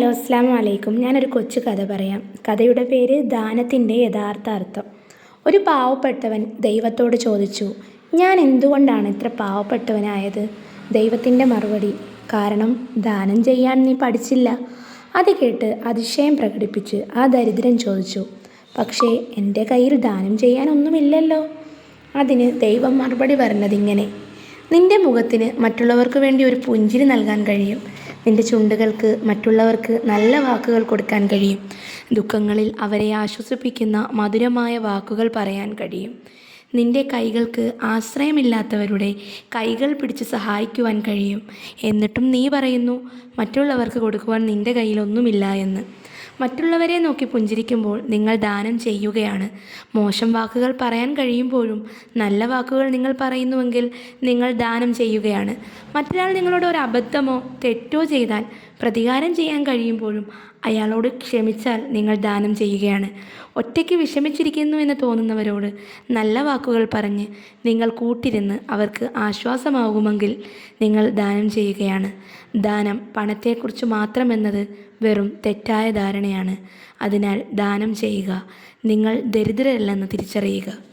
Hello അസ്സാം വലൈക്കും ഞാനൊരു കൊച്ചു കഥ പറയാം. കഥയുടെ പേര് ദാനത്തിന്റെ യഥാർത്ഥ അർത്ഥം. ഒരു പാവപ്പെട്ടവൻ ദൈവത്തോട് ചോദിച്ചു ഞാൻ എന്തുകൊണ്ടാണ് ഇത്ര പാവപ്പെട്ടവനായത്? ദൈവത്തിന്റെ മറുപടി കാരണം ദാനം ചെയ്യാൻ നീ പഠിച്ചില്ല. അത് കേട്ട് അതിശയം പ്രകടിപ്പിച്ച് ആ ദരിദ്രൻ ചോദിച്ചു പക്ഷേ എന്റെ കയ്യിൽ ദാനം ചെയ്യാനൊന്നുമില്ലല്ലോ അതിന് ദൈവം മറുപടി പറഞ്ഞതിങ്ങനെ. നിന്റെ മുഖത്തിന് മറ്റുള്ളവർക്ക് വേണ്ടി ഒരു പുഞ്ചിരി നൽകാൻ കഴിയും. നിന്റെ ചുണ്ടുകൾക്ക് മറ്റുള്ളവർക്ക് നല്ല വാക്കുകൾ കൊടുക്കാൻ കഴിയും. ദുഃഖങ്ങളിൽ അവരെ ആശ്വസിപ്പിക്കുന്ന മധുരമായ വാക്കുകൾ പറയാൻ കഴിയും. നിന്റെ കൈകൾക്ക് ആശ്രയമില്ലാത്തവരുടെ കൈകൾ പിടിച്ച് സഹായിക്കുവാൻ കഴിയും. എന്നിട്ടും നീ പറയുന്നു മറ്റുള്ളവർക്ക് കൊടുക്കുവാൻ നിന്റെ കയ്യിലൊന്നുമില്ല എന്ന്. മറ്റുള്ളവരെ നോക്കി പുഞ്ചിരിക്കുമ്പോൾ നിങ്ങൾ ദാനം ചെയ്യുകയാണ്. മോശം വാക്കുകൾ പറയാൻ കഴിയുമ്പോഴും നല്ല വാക്കുകൾ നിങ്ങൾ പറയുന്നുവെങ്കിൽ നിങ്ങൾ ദാനം ചെയ്യുകയാണ്. മറ്റൊരാൾ നിങ്ങളോട് ഒരു അബദ്ധമോ തെറ്റോ ചെയ്താൽ പ്രതികാരം ചെയ്യാൻ കഴിയുമ്പോഴും അയാളോട് ക്ഷമിച്ചാൽ നിങ്ങൾ ദാനം ചെയ്യുകയാണ്. ഒറ്റയ്ക്ക് വിഷമിച്ചിരിക്കുന്നു എന്ന് തോന്നുന്നവരോട് നല്ല വാക്കുകൾ പറഞ്ഞ് നിങ്ങൾ കൂട്ടിരുന്ന് അവർക്ക് ആശ്വാസമാകുമെങ്കിൽ നിങ്ങൾ ദാനം ചെയ്യുകയാണ്. ദാനം പണത്തെക്കുറിച്ച് മാത്രമെന്നത് വെറും തെറ്റായ ധാരണയാണ്. അതിനാൽ ദാനം ചെയ്യുക. നിങ്ങൾ ദരിദ്രരല്ലെന്ന് തിരിച്ചറിയുക.